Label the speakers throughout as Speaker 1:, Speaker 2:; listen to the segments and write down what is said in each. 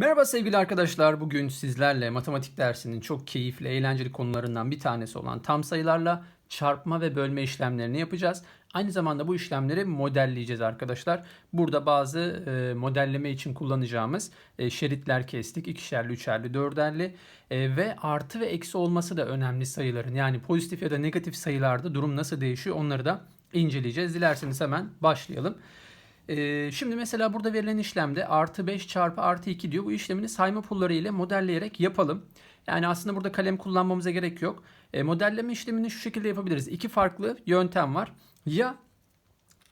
Speaker 1: Merhaba sevgili arkadaşlar. Bugün sizlerle matematik dersinin çok keyifli, eğlenceli konularından bir tanesi olan tam sayılarla çarpma ve bölme işlemlerini yapacağız. Aynı zamanda bu işlemleri modelleyeceğiz arkadaşlar. Burada bazı e, modelleme için kullanacağımız e, şeritler kestik. İkişerli, üçerli, dörderli e, ve artı ve eksi olması da önemli sayıların. Yani pozitif ya da negatif sayılarda durum nasıl değişiyor onları da inceleyeceğiz. Dilerseniz hemen başlayalım. Ee, şimdi mesela burada verilen işlemde artı 5 çarpı artı 2 diyor. Bu işlemini sayma pulları ile modelleyerek yapalım. Yani aslında burada kalem kullanmamıza gerek yok. E, modelleme işlemini şu şekilde yapabiliriz. İki farklı yöntem var. Ya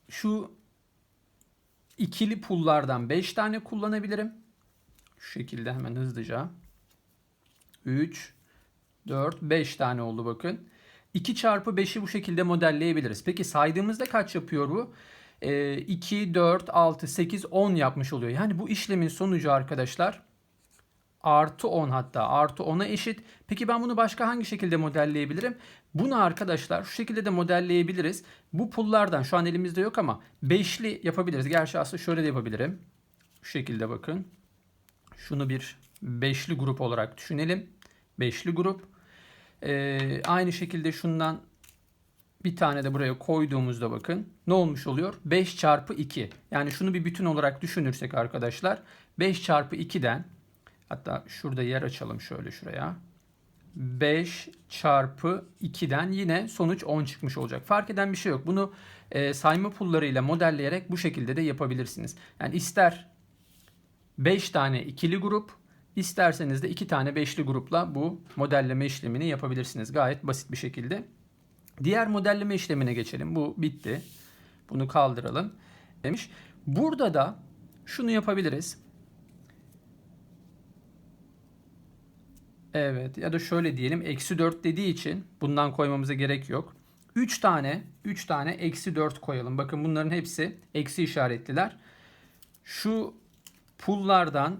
Speaker 1: şu ikili pullardan 5 tane kullanabilirim. Şu şekilde hemen hızlıca. 3, 4, 5 tane oldu bakın. 2 çarpı 5'i bu şekilde modelleyebiliriz. Peki saydığımızda kaç yapıyor bu? 2, 4, 6, 8, 10 yapmış oluyor. Yani bu işlemin sonucu arkadaşlar artı 10 hatta artı 10'a eşit. Peki ben bunu başka hangi şekilde modelleyebilirim? Bunu arkadaşlar şu şekilde de modelleyebiliriz. Bu pullardan şu an elimizde yok ama beşli yapabiliriz. Gerçi aslında şöyle de yapabilirim. Şu şekilde bakın. Şunu bir beşli grup olarak düşünelim. Beşli grup. Ee, aynı şekilde şundan bir tane de buraya koyduğumuzda bakın ne olmuş oluyor? 5 çarpı 2. Yani şunu bir bütün olarak düşünürsek arkadaşlar 5 çarpı 2'den hatta şurada yer açalım şöyle şuraya. 5 çarpı 2'den yine sonuç 10 çıkmış olacak. Fark eden bir şey yok. Bunu e, sayma pullarıyla modelleyerek bu şekilde de yapabilirsiniz. Yani ister 5 tane ikili grup isterseniz de 2 tane beşli grupla bu modelleme işlemini yapabilirsiniz. Gayet basit bir şekilde. Diğer modelleme işlemine geçelim. Bu bitti. Bunu kaldıralım demiş. Burada da şunu yapabiliriz. Evet ya da şöyle diyelim. Eksi 4 dediği için bundan koymamıza gerek yok. 3 tane 3 tane eksi 4 koyalım. Bakın bunların hepsi eksi işaretliler. Şu pullardan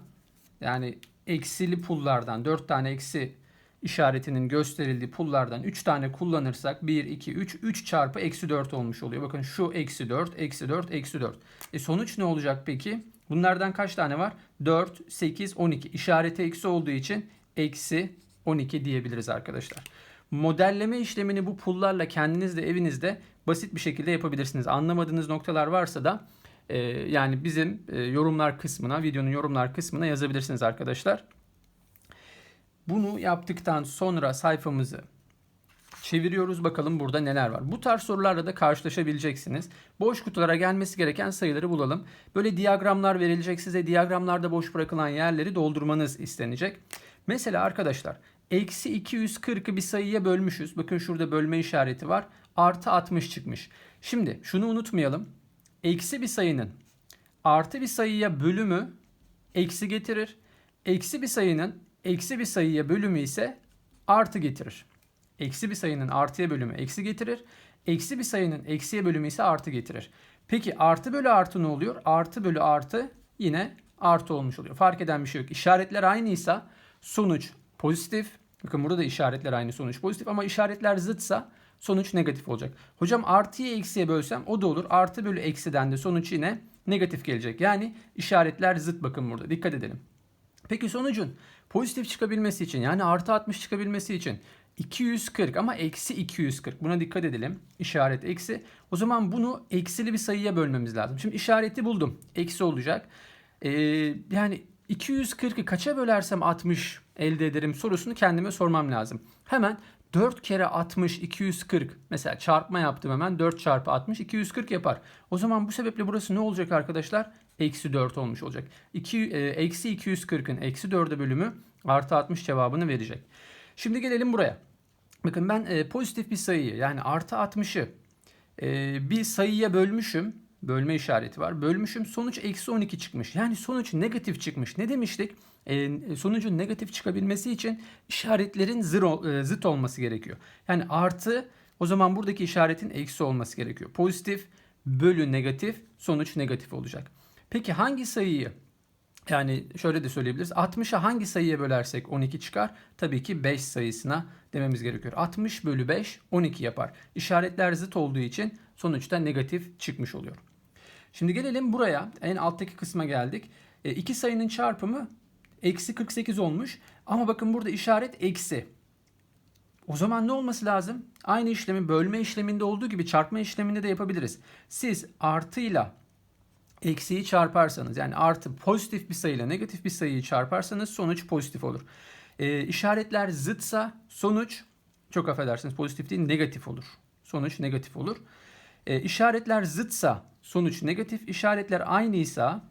Speaker 1: yani eksili pullardan 4 tane eksi işaretinin gösterildiği pullardan 3 tane kullanırsak 1, 2, 3, 3 çarpı eksi 4 olmuş oluyor. Bakın şu eksi 4, eksi 4, eksi 4. E sonuç ne olacak peki? Bunlardan kaç tane var? 4, 8, 12. İşareti eksi olduğu için eksi 12 diyebiliriz arkadaşlar. Modelleme işlemini bu pullarla kendiniz de evinizde basit bir şekilde yapabilirsiniz. Anlamadığınız noktalar varsa da e, yani bizim e, yorumlar kısmına, videonun yorumlar kısmına yazabilirsiniz arkadaşlar. Bunu yaptıktan sonra sayfamızı çeviriyoruz. Bakalım burada neler var. Bu tarz sorularla da karşılaşabileceksiniz. Boş kutulara gelmesi gereken sayıları bulalım. Böyle diyagramlar verilecek size. Diyagramlarda boş bırakılan yerleri doldurmanız istenecek. Mesela arkadaşlar eksi 240'ı bir sayıya bölmüşüz. Bakın şurada bölme işareti var. Artı 60 çıkmış. Şimdi şunu unutmayalım. Eksi bir sayının artı bir sayıya bölümü eksi getirir. Eksi bir sayının eksi bir sayıya bölümü ise artı getirir. Eksi bir sayının artıya bölümü eksi getirir. Eksi bir sayının eksiye bölümü ise artı getirir. Peki artı bölü artı ne oluyor? Artı bölü artı yine artı olmuş oluyor. Fark eden bir şey yok. İşaretler aynıysa sonuç pozitif. Bakın burada da işaretler aynı sonuç pozitif ama işaretler zıtsa sonuç negatif olacak. Hocam artıyı eksiye bölsem o da olur. Artı bölü eksiden de sonuç yine negatif gelecek. Yani işaretler zıt bakın burada. Dikkat edelim. Peki sonucun pozitif çıkabilmesi için yani artı 60 çıkabilmesi için 240 ama eksi 240 buna dikkat edelim. İşaret eksi. O zaman bunu eksili bir sayıya bölmemiz lazım. Şimdi işareti buldum. Eksi olacak. Ee, yani 240'ı kaça bölersem 60 elde ederim sorusunu kendime sormam lazım. Hemen 4 kere 60 240 mesela çarpma yaptım hemen 4 çarpı 60 240 yapar. O zaman bu sebeple burası ne olacak arkadaşlar? Eksi 4 olmuş olacak. 2, e, eksi 240'ın eksi 4'e bölümü artı 60 cevabını verecek. Şimdi gelelim buraya. Bakın ben e, pozitif bir sayıyı yani artı 60'ı e, bir sayıya bölmüşüm. Bölme işareti var. Bölmüşüm sonuç eksi 12 çıkmış. Yani sonuç negatif çıkmış. Ne demiştik? E, sonucun negatif çıkabilmesi için işaretlerin zır, e, zıt olması gerekiyor. Yani artı o zaman buradaki işaretin eksi olması gerekiyor. Pozitif bölü negatif sonuç negatif olacak. Peki hangi sayıyı yani şöyle de söyleyebiliriz. 60'a hangi sayıya bölersek 12 çıkar? Tabii ki 5 sayısına dememiz gerekiyor. 60 bölü 5 12 yapar. İşaretler zıt olduğu için sonuçta negatif çıkmış oluyor. Şimdi gelelim buraya. En alttaki kısma geldik. E, iki sayının çarpımı Eksi 48 olmuş. Ama bakın burada işaret eksi. O zaman ne olması lazım? Aynı işlemi bölme işleminde olduğu gibi çarpma işleminde de yapabiliriz. Siz artıyla eksiyi çarparsanız yani artı pozitif bir sayıyla negatif bir sayıyı çarparsanız sonuç pozitif olur. Ee, işaretler zıtsa sonuç çok affedersiniz pozitif değil negatif olur. Sonuç negatif olur. Ee, işaretler zıtsa sonuç negatif. İşaretler aynıysa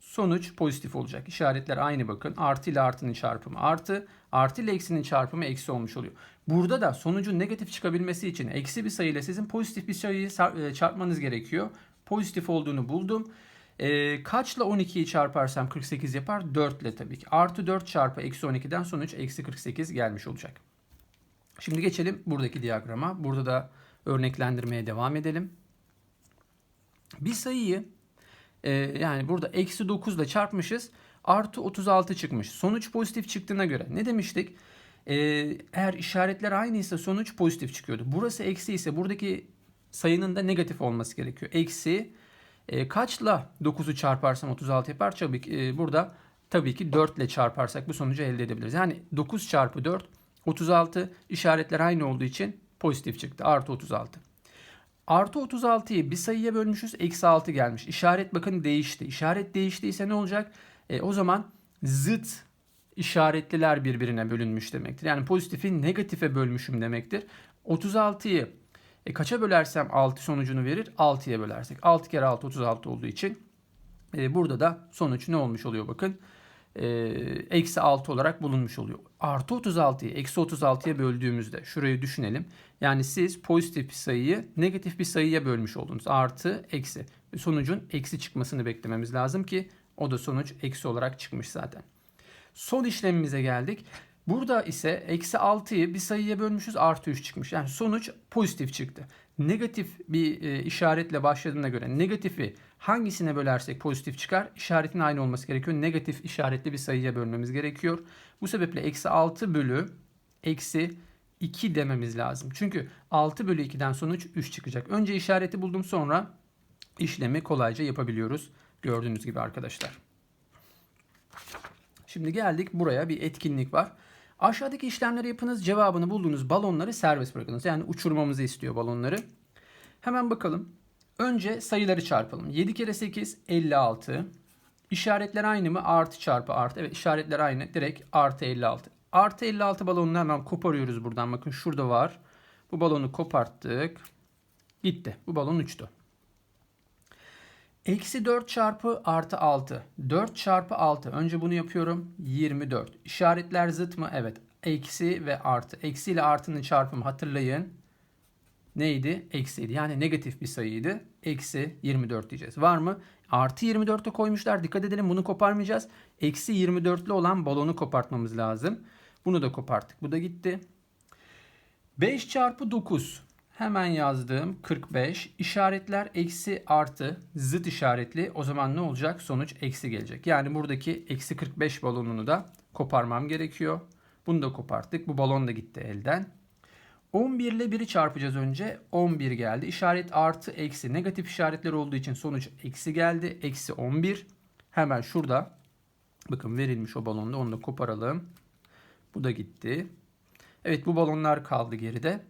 Speaker 1: sonuç pozitif olacak. İşaretler aynı bakın. Artı ile artının çarpımı artı. Artı ile eksinin çarpımı eksi olmuş oluyor. Burada da sonucun negatif çıkabilmesi için eksi bir sayıyla sizin pozitif bir sayıyı e, çarpmanız gerekiyor. Pozitif olduğunu buldum. E, kaçla 12'yi çarparsam 48 yapar? 4 ile tabii ki. Artı 4 çarpı eksi 12'den sonuç eksi 48 gelmiş olacak. Şimdi geçelim buradaki diyagrama. Burada da örneklendirmeye devam edelim. Bir sayıyı e, yani burada eksi 9 ile çarpmışız. Artı 36 çıkmış. Sonuç pozitif çıktığına göre ne demiştik? E, eğer işaretler aynıysa sonuç pozitif çıkıyordu. Burası eksi ise buradaki sayının da negatif olması gerekiyor. Eksi e, kaçla 9'u çarparsam 36 yapar? Tabii ki e, burada tabii ki 4 ile çarparsak bu sonucu elde edebiliriz. Yani 9 çarpı 4 36 işaretler aynı olduğu için pozitif çıktı. Artı 36. Artı 36'yı bir sayıya bölmüşüz. Eksi 6 gelmiş. İşaret bakın değişti. İşaret değiştiyse ne olacak? E, o zaman zıt işaretliler birbirine bölünmüş demektir. Yani pozitifi negatife bölmüşüm demektir. 36'yı e, kaça bölersem 6 sonucunu verir? 6'ya bölersek. 6 kere 6 36 olduğu için e, burada da sonuç ne olmuş oluyor bakın. E, eksi 6 olarak bulunmuş oluyor. Artı 36'yı eksi 36'ya böldüğümüzde şurayı düşünelim. Yani siz pozitif bir sayıyı negatif bir sayıya bölmüş oldunuz. Artı eksi. Sonucun eksi çıkmasını beklememiz lazım ki o da sonuç eksi olarak çıkmış zaten. Son işlemimize geldik. Burada ise eksi 6'yı bir sayıya bölmüşüz artı 3 çıkmış. Yani sonuç pozitif çıktı. Negatif bir e, işaretle başladığına göre negatifi hangisine bölersek pozitif çıkar? İşaretin aynı olması gerekiyor. Negatif işaretli bir sayıya bölmemiz gerekiyor. Bu sebeple eksi 6 bölü eksi 2 dememiz lazım. Çünkü 6 bölü 2'den sonuç 3 çıkacak. Önce işareti buldum sonra işlemi kolayca yapabiliyoruz. Gördüğünüz gibi arkadaşlar. Şimdi geldik buraya bir etkinlik var. Aşağıdaki işlemleri yapınız. Cevabını bulduğunuz balonları serbest bırakınız. Yani uçurmamızı istiyor balonları. Hemen bakalım. Önce sayıları çarpalım. 7 kere 8 56. İşaretler aynı mı? Artı çarpı artı. Evet işaretler aynı. Direkt artı 56. Artı 56 balonunu hemen koparıyoruz buradan. Bakın şurada var. Bu balonu koparttık. Gitti. Bu balon uçtu. Eksi 4 çarpı artı 6. 4 çarpı 6. Önce bunu yapıyorum. 24. İşaretler zıt mı? Evet. Eksi ve artı. Eksi ile artının çarpımı hatırlayın. Neydi? Eksiydi. Yani negatif bir sayıydı. Eksi 24 diyeceğiz. Var mı? Artı 24'e koymuşlar. Dikkat edelim bunu koparmayacağız. Eksi 24'lü olan balonu kopartmamız lazım. Bunu da koparttık. Bu da gitti. 5 çarpı 9. Hemen yazdığım 45. İşaretler eksi artı zıt işaretli. O zaman ne olacak? Sonuç eksi gelecek. Yani buradaki eksi 45 balonunu da koparmam gerekiyor. Bunu da koparttık. Bu balon da gitti elden. 11 ile 1'i çarpacağız önce. 11 geldi. İşaret artı eksi negatif işaretler olduğu için sonuç eksi geldi. Eksi 11. Hemen şurada bakın verilmiş o balonda onu da koparalım. Bu da gitti. Evet bu balonlar kaldı geride.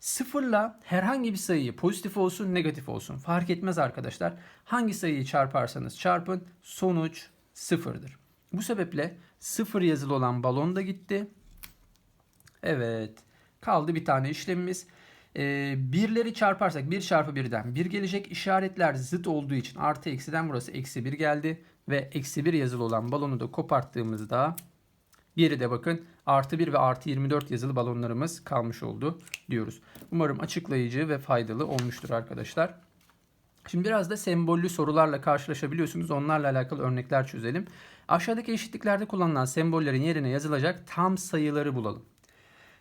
Speaker 1: Sıfırla herhangi bir sayıyı pozitif olsun negatif olsun fark etmez arkadaşlar. Hangi sayıyı çarparsanız çarpın sonuç sıfırdır. Bu sebeple sıfır yazılı olan balon da gitti. Evet kaldı bir tane işlemimiz. Ee, birleri çarparsak 1 çarpı 1'den 1 gelecek. işaretler zıt olduğu için artı eksiden burası eksi 1 geldi. Ve eksi 1 yazılı olan balonu da koparttığımızda Geride bakın artı 1 ve artı 24 yazılı balonlarımız kalmış oldu diyoruz. Umarım açıklayıcı ve faydalı olmuştur arkadaşlar. Şimdi biraz da sembollü sorularla karşılaşabiliyorsunuz. Onlarla alakalı örnekler çözelim. Aşağıdaki eşitliklerde kullanılan sembollerin yerine yazılacak tam sayıları bulalım.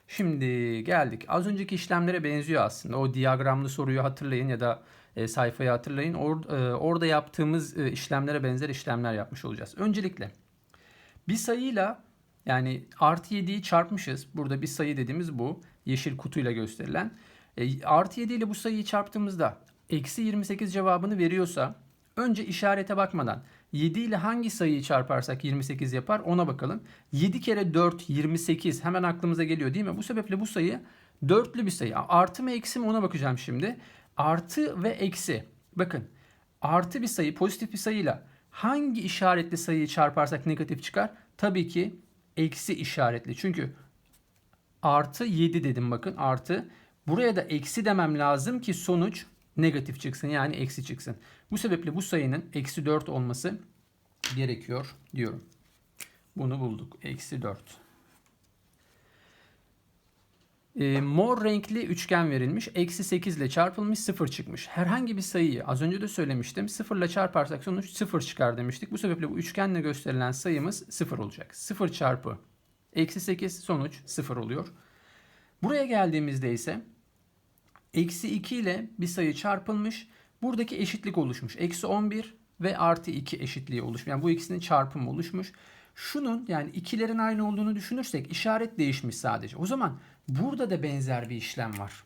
Speaker 1: Şimdi geldik. Az önceki işlemlere benziyor aslında. O diyagramlı soruyu hatırlayın ya da e, sayfayı hatırlayın. Or, e, orada yaptığımız e, işlemlere benzer işlemler yapmış olacağız. Öncelikle bir sayıyla yani artı 7'yi çarpmışız. Burada bir sayı dediğimiz bu. Yeşil kutuyla gösterilen. E, artı 7 ile bu sayıyı çarptığımızda eksi 28 cevabını veriyorsa önce işarete bakmadan 7 ile hangi sayıyı çarparsak 28 yapar ona bakalım. 7 kere 4 28 hemen aklımıza geliyor değil mi? Bu sebeple bu sayı dörtlü bir sayı. Artı mı eksi mi ona bakacağım şimdi. Artı ve eksi. Bakın artı bir sayı pozitif bir sayıyla hangi işaretli sayıyı çarparsak negatif çıkar? Tabii ki eksi işaretli. Çünkü artı 7 dedim bakın artı. Buraya da eksi demem lazım ki sonuç negatif çıksın yani eksi çıksın. Bu sebeple bu sayının eksi 4 olması gerekiyor diyorum. Bunu bulduk. Eksi 4. E, mor renkli üçgen verilmiş. Eksi 8 ile çarpılmış 0 çıkmış. Herhangi bir sayıyı az önce de söylemiştim. 0 ile çarparsak sonuç 0 çıkar demiştik. Bu sebeple bu üçgenle gösterilen sayımız 0 olacak. 0 çarpı eksi 8 sonuç 0 oluyor. Buraya geldiğimizde ise eksi 2 ile bir sayı çarpılmış. Buradaki eşitlik oluşmuş. Eksi 11 ve artı 2 eşitliği oluşmuş. Yani bu ikisinin çarpımı oluşmuş. Şunun yani ikilerin aynı olduğunu düşünürsek işaret değişmiş sadece. O zaman burada da benzer bir işlem var.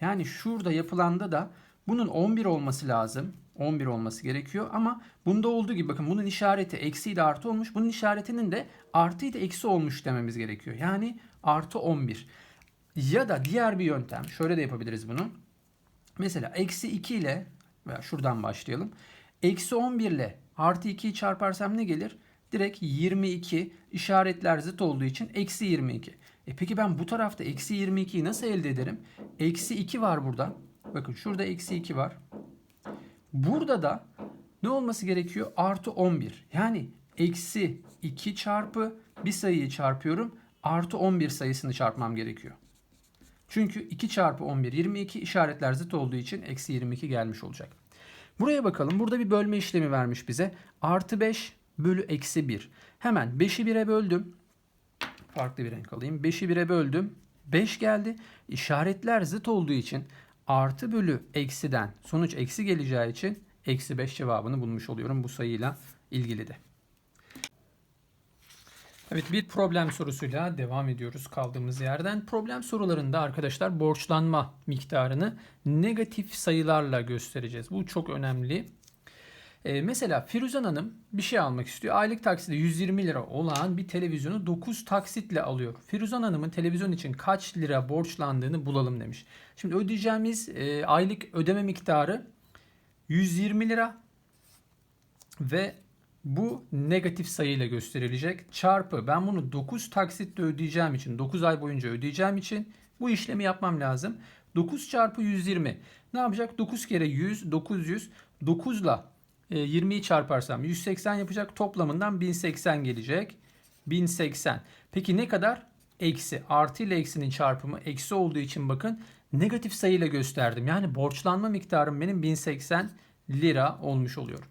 Speaker 1: Yani şurada yapılanda da bunun 11 olması lazım. 11 olması gerekiyor ama bunda olduğu gibi bakın bunun işareti eksi ile artı olmuş. Bunun işaretinin de artı ile eksi olmuş dememiz gerekiyor. Yani artı 11. Ya da diğer bir yöntem. Şöyle de yapabiliriz bunu. Mesela eksi 2 ile veya şuradan başlayalım. Eksi 11 ile artı 2'yi çarparsam ne gelir? Direkt 22 işaretler zıt olduğu için eksi 22. E peki ben bu tarafta eksi 22'yi nasıl elde ederim? Eksi 2 var burada. Bakın şurada eksi 2 var. Burada da ne olması gerekiyor? Artı 11. Yani eksi 2 çarpı bir sayıyı çarpıyorum. Artı 11 sayısını çarpmam gerekiyor. Çünkü 2 çarpı 11 22 işaretler zıt olduğu için eksi 22 gelmiş olacak. Buraya bakalım. Burada bir bölme işlemi vermiş bize. Artı 5 bölü eksi 1. Hemen 5'i 1'e böldüm. Farklı bir renk alayım. 5'i 1'e böldüm. 5 geldi. İşaretler zıt olduğu için artı bölü eksiden sonuç eksi geleceği için eksi 5 cevabını bulmuş oluyorum bu sayıyla ilgili de. Evet bir problem sorusuyla devam ediyoruz kaldığımız yerden. Problem sorularında arkadaşlar borçlanma miktarını negatif sayılarla göstereceğiz. Bu çok önemli. Ee, mesela Firuzan Hanım bir şey almak istiyor. Aylık taksidi 120 lira olan bir televizyonu 9 taksitle alıyor. Firuzan Hanım'ın televizyon için kaç lira borçlandığını bulalım demiş. Şimdi ödeyeceğimiz e, aylık ödeme miktarı 120 lira ve bu negatif sayıyla gösterilecek. Çarpı ben bunu 9 taksitle ödeyeceğim için 9 ay boyunca ödeyeceğim için bu işlemi yapmam lazım. 9 çarpı 120 ne yapacak? 9 kere 100 900 9 ile 20'yi çarparsam 180 yapacak. Toplamından 1080 gelecek. 1080. Peki ne kadar? Eksi. Artı ile eksinin çarpımı eksi olduğu için bakın negatif sayıyla gösterdim. Yani borçlanma miktarım benim 1080 lira olmuş oluyor.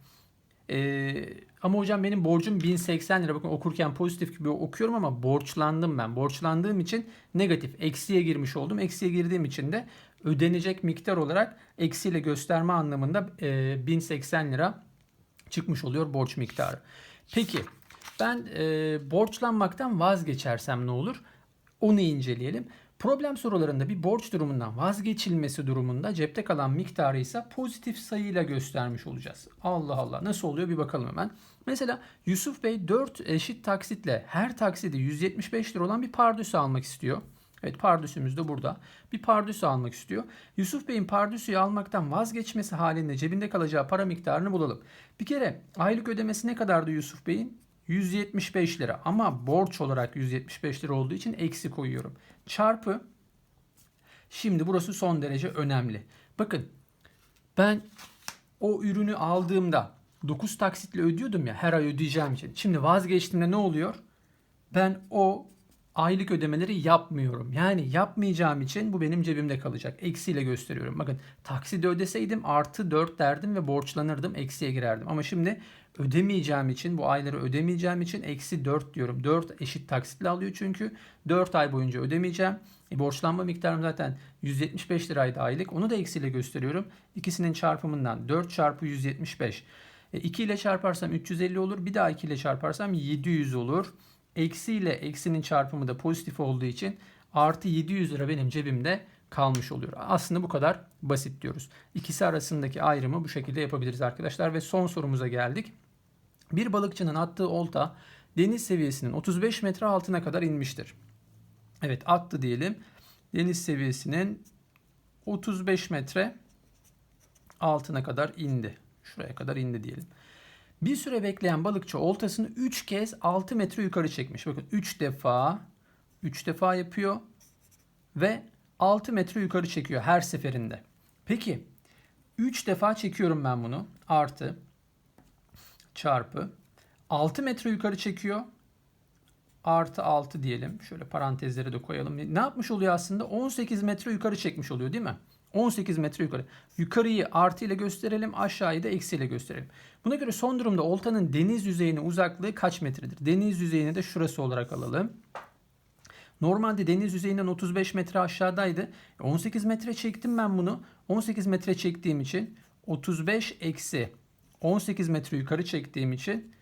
Speaker 1: Ee, ama hocam benim borcum 1080 lira. Bakın okurken pozitif gibi okuyorum ama borçlandım ben. Borçlandığım için negatif. Eksiye girmiş oldum. Eksiye girdiğim için de ödenecek miktar olarak eksiyle gösterme anlamında e, 1080 lira çıkmış oluyor borç miktarı. Peki ben e, borçlanmaktan vazgeçersem ne olur? Onu inceleyelim. Problem sorularında bir borç durumundan vazgeçilmesi durumunda cepte kalan miktarı ise pozitif sayıyla göstermiş olacağız. Allah Allah nasıl oluyor bir bakalım hemen. Mesela Yusuf Bey 4 eşit taksitle her taksidi 175 lira olan bir pardüsü almak istiyor. Evet pardüsümüz de burada. Bir pardüsü almak istiyor. Yusuf Bey'in pardüsüyü almaktan vazgeçmesi halinde cebinde kalacağı para miktarını bulalım. Bir kere aylık ödemesi ne kadardı Yusuf Bey'in? 175 lira ama borç olarak 175 lira olduğu için eksi koyuyorum. Çarpı şimdi burası son derece önemli. Bakın ben o ürünü aldığımda 9 taksitle ödüyordum ya her ay ödeyeceğim için. Şimdi vazgeçtiğimde ne oluyor? Ben o aylık ödemeleri yapmıyorum. Yani yapmayacağım için bu benim cebimde kalacak. Eksiyle gösteriyorum. Bakın takside ödeseydim artı 4 derdim ve borçlanırdım. Eksiye girerdim. Ama şimdi ödemeyeceğim için bu ayları ödemeyeceğim için eksi 4 diyorum. 4 eşit taksitle alıyor çünkü. 4 ay boyunca ödemeyeceğim. E, borçlanma miktarım zaten 175 liraydı aylık. Onu da eksiyle gösteriyorum. İkisinin çarpımından 4 çarpı 175. E, 2 ile çarparsam 350 olur. Bir daha 2 ile çarparsam 700 olur. Eksi ile eksinin çarpımı da pozitif olduğu için artı 700 lira benim cebimde kalmış oluyor. Aslında bu kadar basit diyoruz. İkisi arasındaki ayrımı bu şekilde yapabiliriz arkadaşlar. Ve son sorumuza geldik. Bir balıkçının attığı olta deniz seviyesinin 35 metre altına kadar inmiştir. Evet attı diyelim. Deniz seviyesinin 35 metre altına kadar indi. Şuraya kadar indi diyelim. Bir süre bekleyen balıkçı oltasını 3 kez 6 metre yukarı çekmiş. Bakın 3 defa 3 defa yapıyor ve 6 metre yukarı çekiyor her seferinde. Peki 3 defa çekiyorum ben bunu. Artı çarpı 6 metre yukarı çekiyor. Artı 6 diyelim. Şöyle parantezleri de koyalım. Ne yapmış oluyor aslında? 18 metre yukarı çekmiş oluyor değil mi? 18 metre yukarı. Yukarıyı artı ile gösterelim. Aşağıyı da eksi ile gösterelim. Buna göre son durumda oltanın deniz yüzeyine uzaklığı kaç metredir? Deniz yüzeyini de şurası olarak alalım. Normalde deniz yüzeyinden 35 metre aşağıdaydı. 18 metre çektim ben bunu. 18 metre çektiğim için 35 eksi 18 metre yukarı çektiğim için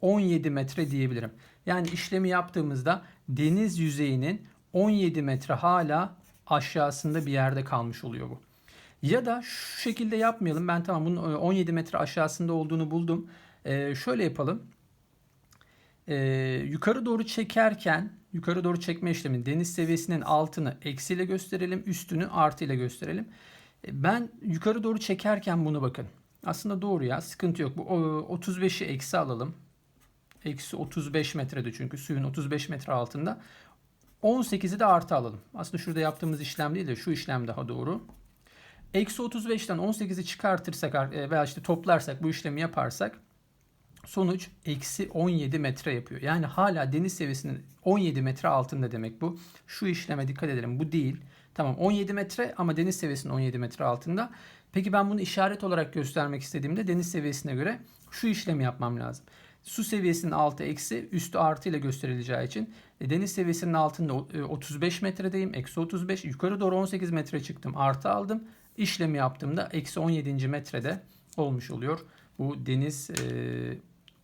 Speaker 1: 17 metre diyebilirim. Yani işlemi yaptığımızda deniz yüzeyinin 17 metre hala aşağısında bir yerde kalmış oluyor bu. Ya da şu şekilde yapmayalım. Ben tamam bunun 17 metre aşağısında olduğunu buldum. Ee, şöyle yapalım. Ee, yukarı doğru çekerken yukarı doğru çekme işlemi deniz seviyesinin altını eksiyle gösterelim. Üstünü artı ile gösterelim. Ee, ben yukarı doğru çekerken bunu bakın. Aslında doğru ya sıkıntı yok. Bu 35'i eksi alalım. Eksi 35 metrede çünkü suyun 35 metre altında. 18'i de artı alalım. Aslında şurada yaptığımız işlem değil de şu işlem daha doğru. Eksi 35'ten 18'i çıkartırsak e, veya işte toplarsak bu işlemi yaparsak sonuç eksi 17 metre yapıyor. Yani hala deniz seviyesinin 17 metre altında demek bu. Şu işleme dikkat edelim bu değil. Tamam 17 metre ama deniz seviyesinin 17 metre altında. Peki ben bunu işaret olarak göstermek istediğimde deniz seviyesine göre şu işlemi yapmam lazım. Su seviyesinin altı eksi üstü artı ile gösterileceği için e, deniz seviyesinin altında 35 e, metredeyim. Eksi 35 yukarı doğru 18 metre çıktım artı aldım. İşlemi yaptığımda eksi 17. metrede olmuş oluyor. Bu deniz e,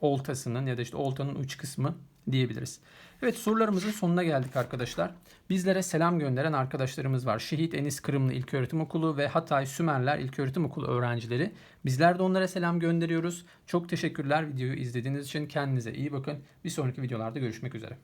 Speaker 1: oltasının ya da işte oltanın uç kısmı diyebiliriz. Evet sorularımızın sonuna geldik arkadaşlar. Bizlere selam gönderen arkadaşlarımız var. Şehit Enis Kırımlı İlköğretim Okulu ve Hatay Sümerler İlköğretim Okulu öğrencileri. Bizler de onlara selam gönderiyoruz. Çok teşekkürler videoyu izlediğiniz için. Kendinize iyi bakın. Bir sonraki videolarda görüşmek üzere.